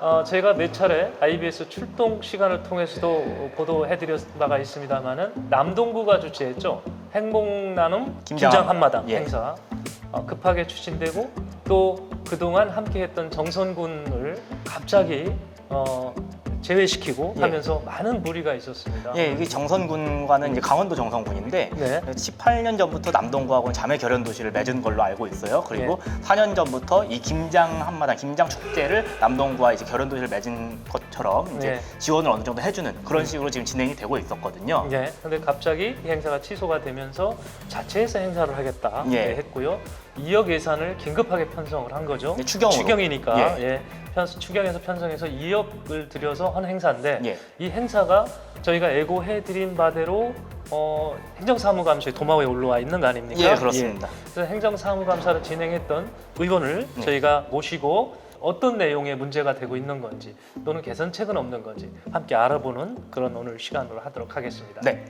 어, 제가 몇 차례 IBS 출동 시간을 통해서도 보도해드렸 바가 있습니다만은 남동구가 주최했죠. 행복 나눔 김장 김장 한마당 예. 행사. 어, 급하게 추진되고 또 그동안 함께했던 정선군을 갑자기 어, 제외시키고 예. 하면서 많은 무리가 있었습니다. 예, 이게 정선군과는 이제 강원도 정선군인데 네. 18년 전부터 남동구하고는 자매 결연 도시를 맺은 걸로 알고 있어요. 그리고 예. 4년 전부터 이 김장 한마당 김장 축제를 남동구와 이제 결연 도시를 맺은 것처럼 이제 네. 지원을 어느 정도 해주는 그런 식으로 지금 진행이 되고 있었거든요. 예. 근데 갑자기 이 행사가 취소가 되면서 자체에서 행사를 하겠다 예. 네, 했고요. 2억 예산을 긴급하게 편성을 한 거죠. 네, 추경으로. 추경이니까 예. 예. 편, 추경에서 편성해서 2억을 들여서 한 행사인데 예. 이 행사가 저희가 예고해드린 바대로 어, 행정사무감소에 도마에 올라와 있는 거 아닙니까? 예, 그렇습니다. 그래서 행정사무감사를 진행했던 의원을 네. 저희가 모시고 어떤 내용의 문제가 되고 있는 건지 또는 개선책은 없는 건지 함께 알아보는 그런 오늘 시간으로 하도록 하겠습니다. 네.